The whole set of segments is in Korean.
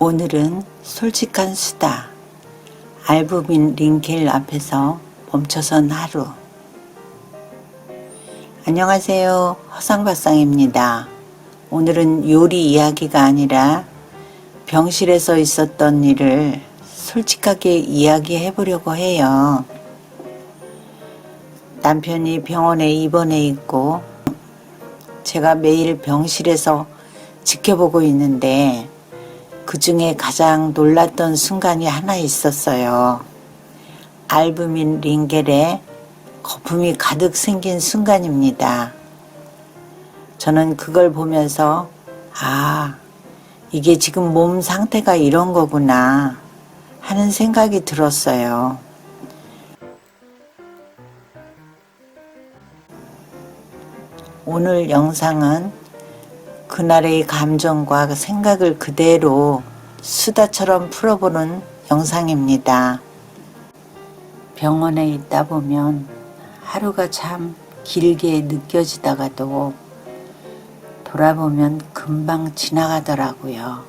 오늘은 솔직한 수다. 알부민 링켈 앞에서 멈춰선 하루. 안녕하세요. 허상발상입니다. 오늘은 요리 이야기가 아니라 병실에서 있었던 일을 솔직하게 이야기해 보려고 해요. 남편이 병원에 입원해 있고 제가 매일 병실에서 지켜보고 있는데 그 중에 가장 놀랐던 순간이 하나 있었어요. 알부민 링겔에 거품이 가득 생긴 순간입니다. 저는 그걸 보면서 아, 이게 지금 몸 상태가 이런 거구나 하는 생각이 들었어요. 오늘 영상은 그날의 감정과 생각을 그대로 수다처럼 풀어보는 영상입니다. 병원에 있다 보면 하루가 참 길게 느껴지다가도 돌아보면 금방 지나가더라고요.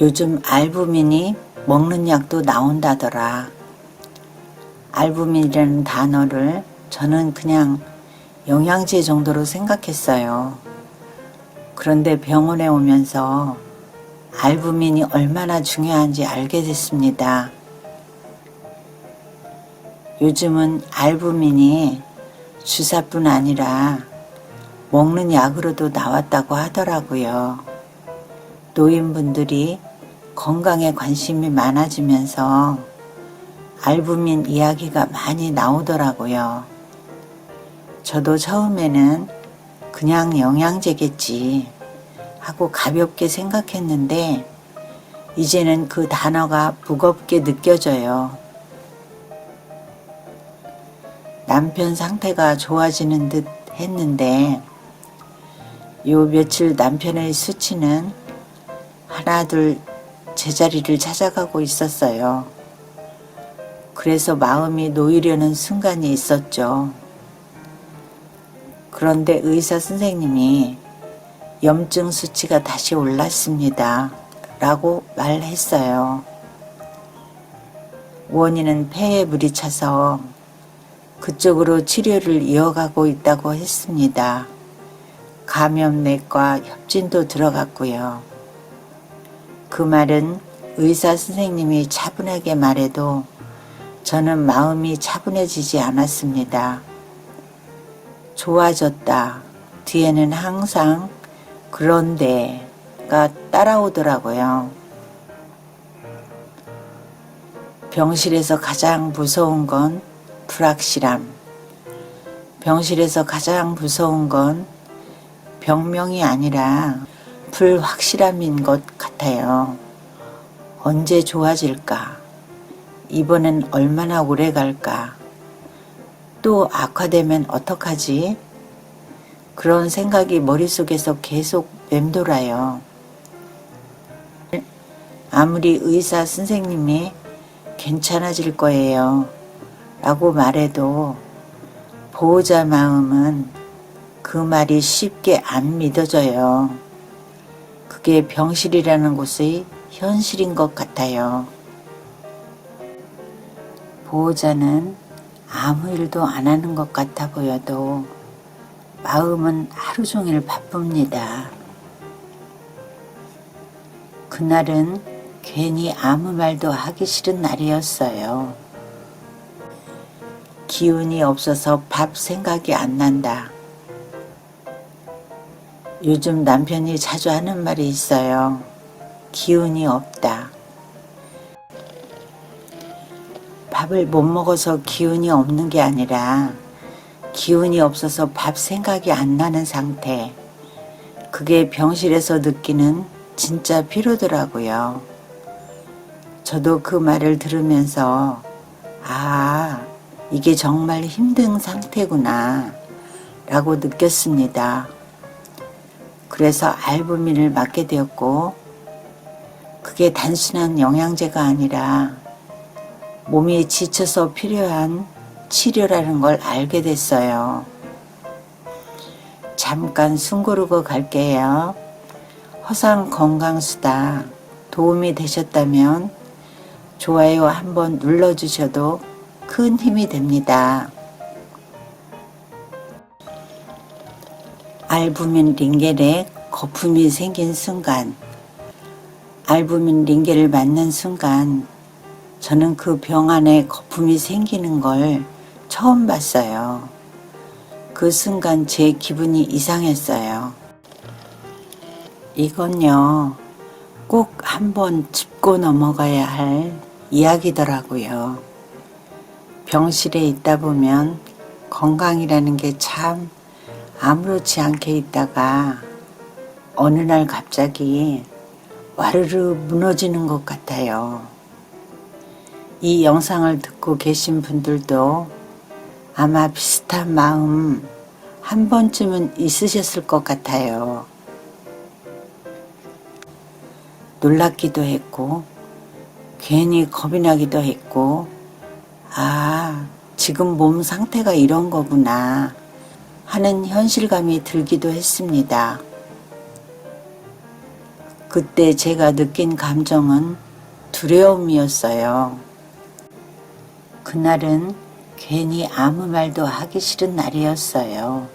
요즘 알부민이 먹는 약도 나온다더라. 알부민이라는 단어를 저는 그냥 영양제 정도로 생각했어요. 그런데 병원에 오면서 알부민이 얼마나 중요한지 알게 됐습니다. 요즘은 알부민이 주사뿐 아니라 먹는 약으로도 나왔다고 하더라고요. 노인분들이 건강에 관심이 많아지면서 알부민 이야기가 많이 나오더라고요. 저도 처음에는 그냥 영양제겠지 하고 가볍게 생각했는데 이제는 그 단어가 무겁게 느껴져요. 남편 상태가 좋아지는 듯 했는데 요 며칠 남편의 수치는 하나 둘 제자리를 찾아가고 있었어요. 그래서 마음이 놓이려는 순간이 있었죠. 그런데 의사 선생님이 염증 수치가 다시 올랐습니다. 라고 말했어요. 원인은 폐에 물이 차서 그쪽으로 치료를 이어가고 있다고 했습니다. 감염내과 협진도 들어갔고요. 그 말은 의사 선생님이 차분하게 말해도 저는 마음이 차분해지지 않았습니다. 좋아졌다. 뒤에는 항상 그런데가 따라오더라고요. 병실에서 가장 무서운 건 불확실함. 병실에서 가장 무서운 건 병명이 아니라 불확실함인 것 같아요. 언제 좋아질까? 이번엔 얼마나 오래 갈까? 또 악화되면 어떡하지? 그런 생각이 머릿속에서 계속 맴돌아요. 아무리 의사 선생님이 괜찮아질 거예요. 라고 말해도 보호자 마음은 그 말이 쉽게 안 믿어져요. 그게 병실이라는 곳의 현실인 것 같아요. 보호자는 아무 일도 안 하는 것 같아 보여도 마음은 하루 종일 바쁩니다. 그날은 괜히 아무 말도 하기 싫은 날이었어요. 기운이 없어서 밥 생각이 안 난다. 요즘 남편이 자주 하는 말이 있어요. 기운이 없다. 밥을 못 먹어서 기운이 없는 게 아니라 기운이 없어서 밥 생각이 안 나는 상태. 그게 병실에서 느끼는 진짜 피로더라고요. 저도 그 말을 들으면서 아, 이게 정말 힘든 상태구나 라고 느꼈습니다. 그래서 알부민을 맞게 되었고 그게 단순한 영양제가 아니라 몸이 지쳐서 필요한 치료라는 걸 알게 됐어요. 잠깐 숨 고르고 갈게요. 허상 건강수다 도움이 되셨다면 좋아요 한번 눌러주셔도 큰 힘이 됩니다. 알부민 링겔에 거품이 생긴 순간, 알부민 링겔을 맞는 순간, 저는 그 병 안에 거품이 생기는 걸 처음 봤어요. 그 순간 제 기분이 이상했어요. 이건요, 꼭 한번 짚고 넘어가야 할 이야기더라고요. 병실에 있다 보면 건강이라는 게 참 아무렇지 않게 있다가 어느 날 갑자기 와르르 무너지는 것 같아요. 이 영상을 듣고 계신 분들도 아마 비슷한 마음 한 번쯤은 있으셨을 것 같아요. 놀랍기도 했고, 괜히 겁이 나기도 했고, 아, 지금 몸 상태가 이런 거구나 하는 현실감이 들기도 했습니다. 그때 제가 느낀 감정은 두려움이었어요. 그날은 괜히 아무 말도 하기 싫은 날이었어요.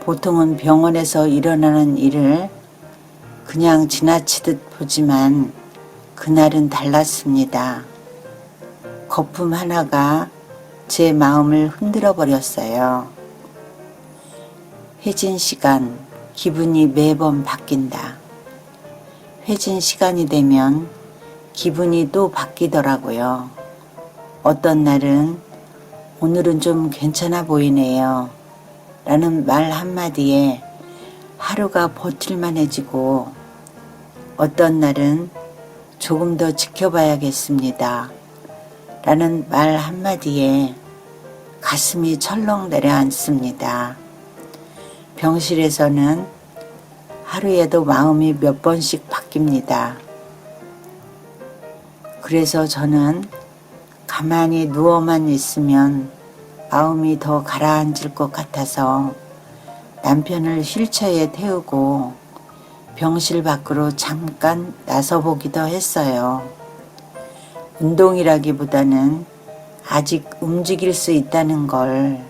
보통은 병원에서 일어나는 일을 그냥 지나치듯 보지만 그날은 달랐습니다. 거품 하나가 제 마음을 흔들어 버렸어요. 회진 시간, 기분이 매번 바뀐다. 회진 시간이 되면 기분이 또 바뀌더라고요. 어떤 날은 오늘은 좀 괜찮아 보이네요. 라는 말 한마디에 하루가 버틸만해지고 어떤 날은 조금 더 지켜봐야겠습니다. 라는 말 한마디에 가슴이 철렁 내려앉습니다. 병실에서는 하루에도 마음이 몇 번씩 바뀝니다. 그래서 저는 가만히 누워만 있으면 마음이 더 가라앉을 것 같아서 남편을 휠체어에 태우고 병실 밖으로 잠깐 나서보기도 했어요. 운동이라기보다는 아직 움직일 수 있다는 걸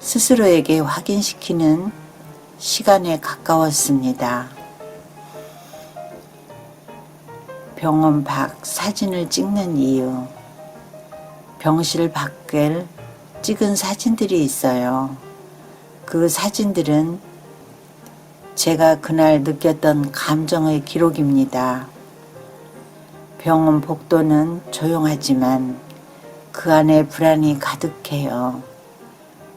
스스로에게 확인시키는 시간에 가까웠습니다. 병원 밖 사진을 찍는 이유. 병실 밖을 찍은 사진들이 있어요. 그 사진들은 제가 그날 느꼈던 감정의 기록입니다. 병원 복도는 조용하지만 그 안에 불안이 가득해요.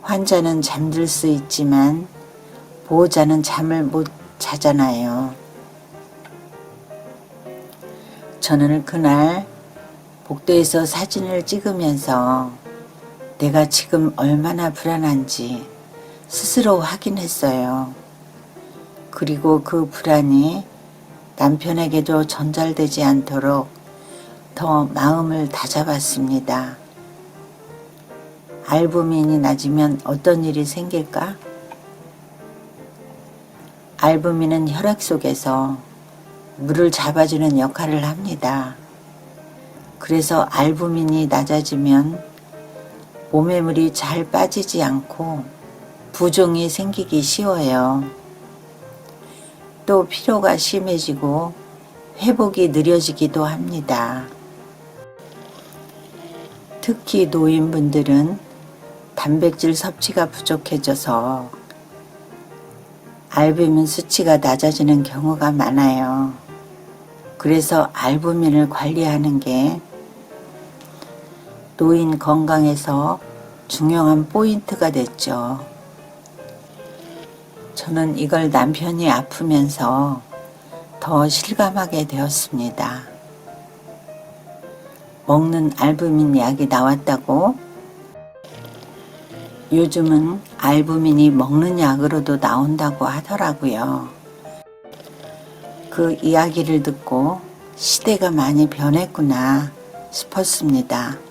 환자는 잠들 수 있지만 보호자는 잠을 못 자잖아요. 저는 그날 복도에서 사진을 찍으면서 내가 지금 얼마나 불안한지 스스로 확인했어요. 그리고 그 불안이 남편에게도 전달되지 않도록 더 마음을 다잡았습니다. 알부민이 낮으면 어떤 일이 생길까? 알부민은 혈액 속에서 물을 잡아주는 역할을 합니다. 그래서 알부민이 낮아지면 몸의 물이 잘 빠지지 않고 부종이 생기기 쉬워요. 또 피로가 심해지고 회복이 느려지기도 합니다. 특히 노인분들은 단백질 섭취가 부족해져서 알부민 수치가 낮아지는 경우가 많아요. 그래서 알부민을 관리하는 게 노인 건강에서 중요한 포인트가 됐죠. 저는 이걸 남편이 아프면서 더 실감하게 되었습니다. 먹는 알부민 약이 나왔다고 요즘은 알부민이 먹는 약으로도 나온다고 하더라고요. 그 이야기를 듣고 시대가 많이 변했구나 싶었습니다.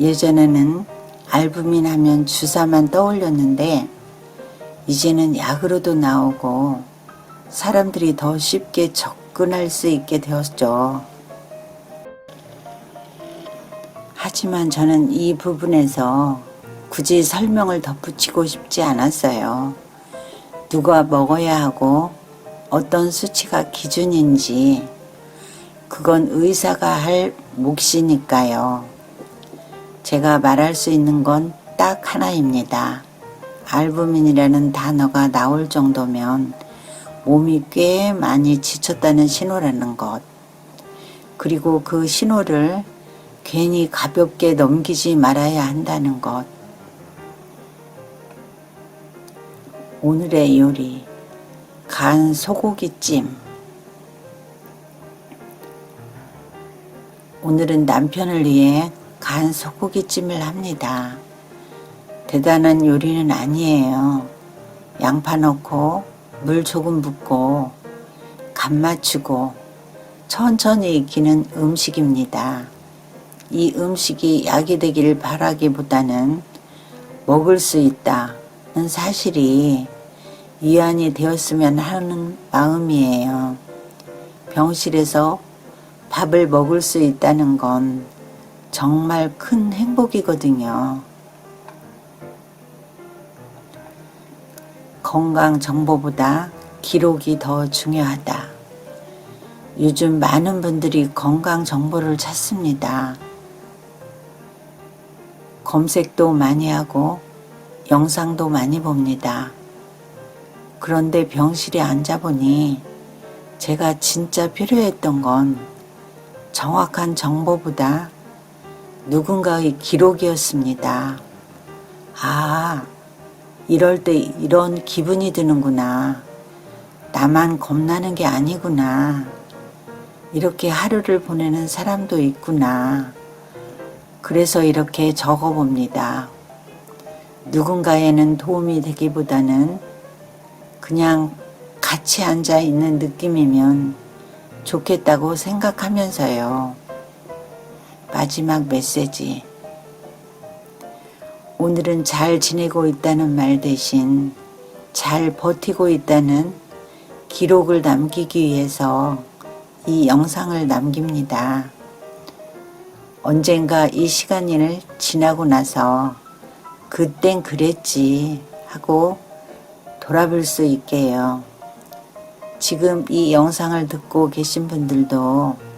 예전에는 알부민 하면 주사만 떠올렸는데 이제는 약으로도 나오고 사람들이 더 쉽게 접근할 수 있게 되었죠. 하지만 저는 이 부분에서 굳이 설명을 덧붙이고 싶지 않았어요. 누가 먹어야 하고 어떤 수치가 기준인지 그건 의사가 할 몫이니까요. 제가 말할 수 있는 건 딱 하나입니다. 알부민이라는 단어가 나올 정도면 몸이 꽤 많이 지쳤다는 신호라는 것. 그리고 그 신호를 괜히 가볍게 넘기지 말아야 한다는 것. 오늘의 요리, 간 소고기찜. 오늘은 남편을 위해 간 소고기찜을 합니다. 대단한 요리는 아니에요. 양파 넣고 물 조금 붓고 간 맞추고 천천히 익히는 음식입니다. 이 음식이 약이 되기를 바라기보다는 먹을 수 있다는 사실이 위안이 되었으면 하는 마음이에요. 병실에서 밥을 먹을 수 있다는 건 정말 큰 행복이거든요. 건강 정보보다 기록이 더 중요하다. 요즘 많은 분들이 건강 정보를 찾습니다. 검색도 많이 하고 영상도 많이 봅니다. 그런데 병실에 앉아보니 제가 진짜 필요했던 건 정확한 정보보다 누군가의 기록이었습니다. 아, 이럴 때 이런 기분이 드는구나. 나만 겁나는 게 아니구나. 이렇게 하루를 보내는 사람도 있구나. 그래서 이렇게 적어봅니다. 누군가에는 도움이 되기보다는 그냥 같이 앉아 있는 느낌이면 좋겠다고 생각하면서요. 마지막 메시지. 오늘은 잘 지내고 있다는 말 대신 잘 버티고 있다는 기록을 남기기 위해서 이 영상을 남깁니다. 언젠가 이 시간을 지나고 나서 그땐 그랬지 하고 돌아볼 수 있게요. 지금 이 영상을 듣고 계신 분들도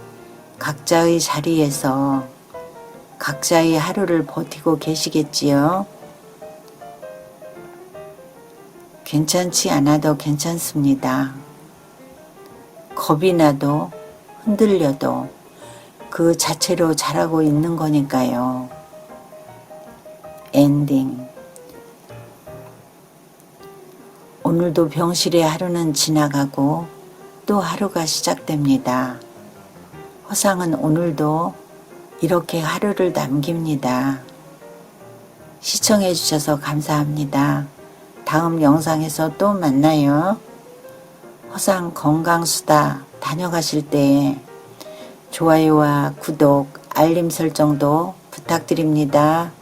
각자의 자리에서 각자의 하루를 버티고 계시겠지요? 괜찮지 않아도 괜찮습니다. 겁이 나도 흔들려도 그 자체로 자라고 있는 거니까요. 엔딩. 오늘도 병실의 하루는 지나가고 또 하루가 시작됩니다. 허상은 오늘도 이렇게 하루를 남깁니다. 시청해 주셔서 감사합니다. 다음 영상에서 또 만나요. 허상 건강수다 다녀가실 때 좋아요와 구독, 알림 설정도 부탁드립니다.